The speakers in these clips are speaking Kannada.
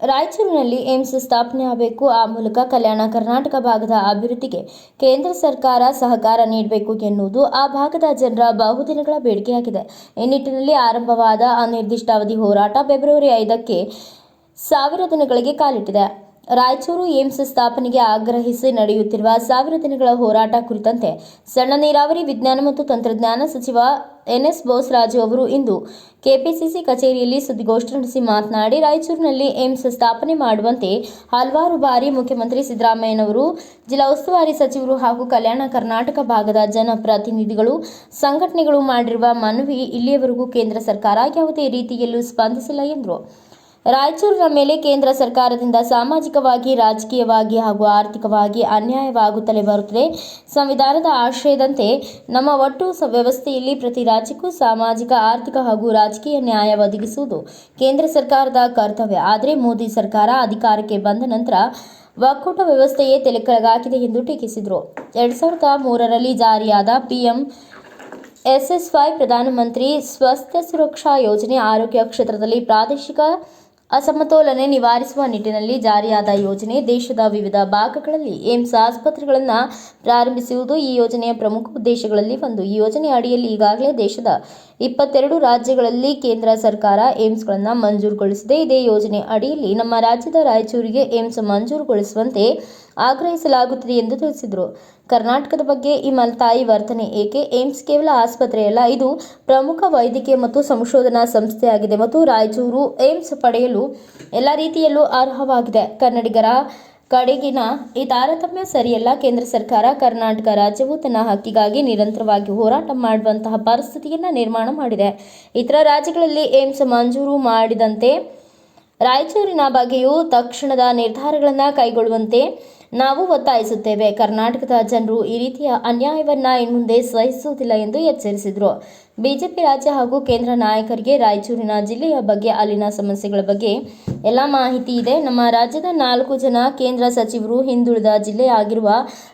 ರಾಯಚೂರಿನಲ್ಲಿ ಏಮ್ಸ್ ಸ್ಥಾಪನೆ ಆಗಬೇಕು. ಆ ಮೂಲಕ ಕಲ್ಯಾಣ ಕರ್ನಾಟಕ ಭಾಗದ ಅಭಿವೃದ್ಧಿಗೆ ಕೇಂದ್ರ ಸರ್ಕಾರ ಸಹಕಾರ ನೀಡಬೇಕು ಎನ್ನುವುದು ಆ ಭಾಗದ ಜನರ ಬಹುದಿನಗಳ ಬೇಡಿಕೆಯಾಗಿದೆ ಈ ನಿಟ್ಟಿನಲ್ಲಿ ಆರಂಭವಾದ ಅನಿರ್ದಿಷ್ಟಾವಧಿ ಹೋರಾಟ ಫೆಬ್ರವರಿ ಐದಕ್ಕೆ ಸಾವಿರ ದಿನಗಳಿಗೆ ಕಾಲಿಟ್ಟಿದೆ. ರಾಯಚೂರು ಏಮ್ಸ್ ಸ್ಥಾಪನೆಗೆ ಆಗ್ರಹಿಸಿ ನಡೆಯುತ್ತಿರುವ ಸಾವಿರ ದಿನಗಳ ಹೋರಾಟ ಕುರಿತಂತೆ ಸಣ್ಣ ನೀರಾವರಿ ವಿಜ್ಞಾನ ಮತ್ತು ತಂತ್ರಜ್ಞಾನ ಸಚಿವ ಎನ್ಎಸ್ ಬೋಸರಾಜು ಅವರು ಇಂದು ಕೆಪಿಸಿಸಿ ಕಚೇರಿಯಲ್ಲಿ ಸುದ್ದಿಗೋಷ್ಠಿ ನಡೆಸಿ ಮಾತನಾಡಿ, ರಾಯಚೂರಿನಲ್ಲಿ ಏಮ್ಸ್ ಸ್ಥಾಪನೆ ಮಾಡುವಂತೆ ಹಲವಾರು ಬಾರಿ ಮುಖ್ಯಮಂತ್ರಿ ಸಿದ್ದರಾಮಯ್ಯನವರು, ಜಿಲ್ಲಾ ಉಸ್ತುವಾರಿ ಸಚಿವರು ಹಾಗೂ ಕಲ್ಯಾಣ ಕರ್ನಾಟಕ ಭಾಗದ ಜನಪ್ರತಿನಿಧಿಗಳು, ಸಂಘಟನೆಗಳು ಮಾಡಿರುವ ಮನವಿ ಇಲ್ಲಿಯವರೆಗೂ ಕೇಂದ್ರ ಸರ್ಕಾರ ಯಾವುದೇ ರೀತಿಯಲ್ಲೂ ಸ್ಪಂದಿಸಿಲ್ಲ ಎಂದರು. ರಾಯಚೂರಿನ ಮೇಲೆ ಕೇಂದ್ರ ಸರ್ಕಾರದಿಂದ ಸಾಮಾಜಿಕವಾಗಿ, ರಾಜಕೀಯವಾಗಿ ಹಾಗೂ ಆರ್ಥಿಕವಾಗಿ ಅನ್ಯಾಯವಾಗುತ್ತಲೇ ಬರುತ್ತದೆ. ಸಂವಿಧಾನದ ಆಶ್ರಯದಂತೆ ನಮ್ಮ ಒಟ್ಟು ವ್ಯವಸ್ಥೆಯಲ್ಲಿ ಪ್ರತಿ ರಾಜ್ಯಕ್ಕೂ ಸಾಮಾಜಿಕ, ಆರ್ಥಿಕ ಹಾಗೂ ರಾಜಕೀಯ ನ್ಯಾಯ ಒದಗಿಸುವುದು ಕೇಂದ್ರ ಸರ್ಕಾರದ ಕರ್ತವ್ಯ. ಆದರೆ ಮೋದಿ ಸರ್ಕಾರ ಅಧಿಕಾರಕ್ಕೆ ಬಂದ ನಂತರ ಒಕ್ಕೂಟ ವ್ಯವಸ್ಥೆಯೇ ತಲೆಕೆಳಗಾಗಿದೆ ಎಂದು ಟೀಕಿಸಿದರು. ಎರಡ್ ಸಾವಿರದ ಮೂರರಲ್ಲಿ ಜಾರಿಯಾದ ಪಿಎಂ ಎಸ್ಎಸ್ವೈ ಪ್ರಧಾನಮಂತ್ರಿ ಸ್ವಾಸ್ಥ್ಯ ಸುರಕ್ಷಾ ಯೋಜನೆ ಆರೋಗ್ಯ ಕ್ಷೇತ್ರದಲ್ಲಿ ಪ್ರಾದೇಶಿಕ ಅಸಮತೋಲನೆ ನಿವಾರಿಸುವ ನಿಟ್ಟಿನಲ್ಲಿ ಜಾರಿಯಾದ ಯೋಜನೆ ದೇಶದ ವಿವಿಧ ಭಾಗಗಳಲ್ಲಿ ಏಮ್ಸ್ ಆಸ್ಪತ್ರೆಗಳನ್ನು ಪ್ರಾರಂಭಿಸುವುದು ಈ ಯೋಜನೆಯ ಪ್ರಮುಖ ಉದ್ದೇಶಗಳಲ್ಲಿ ಒಂದು. ಈ ಯೋಜನೆ ಅಡಿಯಲ್ಲಿ ಈಗಾಗಲೇ ದೇಶದ ಇಪ್ಪತ್ತೆರಡು ರಾಜ್ಯಗಳಲ್ಲಿ ಕೇಂದ್ರ ಸರ್ಕಾರ ಏಮ್ಸ್ಗಳನ್ನು ಮಂಜೂರುಗೊಳಿಸಿದೆ. ಇದೇ ಯೋಜನೆ ಅಡಿಯಲ್ಲಿ ನಮ್ಮ ರಾಜ್ಯದ ರಾಯಚೂರಿಗೆ ಏಮ್ಸ್ ಮಂಜೂರುಗೊಳಿಸುವಂತೆ ಆಗ್ರಹಿಸಲಾಗುತ್ತಿದೆ ಎಂದು ತಿಳಿಸಿದರು. ಕರ್ನಾಟಕದ ಬಗ್ಗೆ ಈ ಮಲ್ತಾಯಿ ವರ್ತನೆ ಏಕೆ? ಏಮ್ಸ್ ಕೇವಲ ಆಸ್ಪತ್ರೆಯಲ್ಲ, ಇದು ಪ್ರಮುಖ ವೈದ್ಯಕೀಯ ಮತ್ತು ಸಂಶೋಧನಾ ಸಂಸ್ಥೆಯಾಗಿದೆ ಮತ್ತು ರಾಯಚೂರು ಏಮ್ಸ್ ಪಡೆಯಲು ಎಲ್ಲ ರೀತಿಯಲ್ಲೂ ಅರ್ಹವಾಗಿದೆ. ಕನ್ನಡಿಗರ ಕಡೆಗಿನ ಈ ತಾರತಮ್ಯ ಸರಿಯಲ್ಲ. ಕೇಂದ್ರ ಸರ್ಕಾರ ಕರ್ನಾಟಕ ರಾಜ್ಯವು ತನ್ನ ಹಕ್ಕಿಗಾಗಿ ನಿರಂತರವಾಗಿ ಹೋರಾಟ ಮಾಡುವಂತಹ ಪರಿಸ್ಥಿತಿಯನ್ನು ನಿರ್ಮಾಣ ಮಾಡಿದೆ. ಇತರ ರಾಜ್ಯಗಳಲ್ಲಿ ಏಮ್ಸ್ ಮಂಜೂರು ಮಾಡಿದಂತೆ ರಾಯಚೂರಿನ ಬಗ್ಗೆಯೂ ತಕ್ಷಣದ ನಿರ್ಧಾರಗಳನ್ನು ಕೈಗೊಳ್ಳುವಂತೆ ನಾವು ಒತ್ತಾಯಿಸುತ್ತೇವೆ. ಕರ್ನಾಟಕದ ಜನರು ಈ ರೀತಿಯ ಅನ್ಯಾಯವನ್ನ ಇನ್ಮುಂದೆ ಸಹಿಸುವುದಿಲ್ಲ ಎಂದು ಎಚ್ಚರಿಸಿದರು. ಬಿಜೆಪಿ ರಾಜ್ಯ ಹಾಗೂ ಕೇಂದ್ರ ನಾಯಕರಿಗೆ ರಾಯಚೂರಿನ ಜಿಲ್ಲೆಯ ಬಗ್ಗೆ ಅಲ್ಲಿನ ಸಮಸ್ಯೆಗಳ ಬಗ್ಗೆ ಎಲ್ಲ ಮಾಹಿತಿ ಇದೆ. ನಮ್ಮ ರಾಜ್ಯದ ನಾಲ್ಕು ಜನ ಕೇಂದ್ರ ಸಚಿವರು ಹಿಂದುಳಿದ ಜಿಲ್ಲೆಯಾಗಿರುವ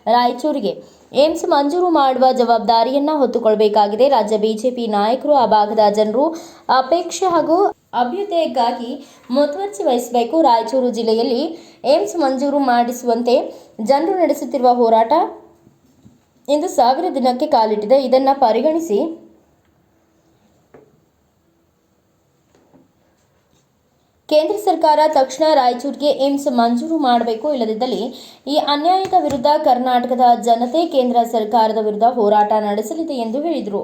ರಾಯಚೂರಿಗೆ. ಏಮ್ಸ್ ಮಂಜೂರು ಮಾಡುವ ಜವಾಬ್ದಾರಿಯನ್ನ ಹೊತ್ತುಕೊಳ್ಳಬೇಕಾಗಿದೆ ರಾಜ್ಯ ಬಿಜೆಪಿ ನಾಯಕರು, ಆ ಭಾಗದ ಜನರು ಅಪೇಕ್ಷೆ ಹಾಗೂ ಅಭ್ಯುದಯಕ್ಕಾಗಿ ಮುತುವರ್ಜಿ ವಹಿಸಬೇಕು. ರಾಯಚೂರು ಜಿಲ್ಲೆಯಲ್ಲಿ ಏಮ್ಸ್ ಮಂಜೂರು ಮಾಡಿಸುವಂತೆ ಜನರು ನಡೆಸುತ್ತಿರುವ ಹೋರಾಟ ಇಂದು ಸಾವಿರ ದಿನಕ್ಕೆ ಕಾಲಿಟ್ಟಿದೆ. ಇದನ್ನು ಪರಿಗಣಿಸಿ ಕೇಂದ್ರ ಸರ್ಕಾರ ತಕ್ಷಣ ರಾಯಚೂರಿಗೆ ಏಮ್ಸ್ ಮಂಜೂರು ಮಾಡಬೇಕು. ಇಲ್ಲದಿದ್ದಲ್ಲಿ ಈ ಅನ್ಯಾಯದ ವಿರುದ್ಧ ಕರ್ನಾಟಕದ ಜನತೆ, ಕೇಂದ್ರ ಸರ್ಕಾರದ ವಿರುದ್ಧ ಹೋರಾಟ ನಡೆಸಲಿದೆ ಎಂದು ಹೇಳಿದರು.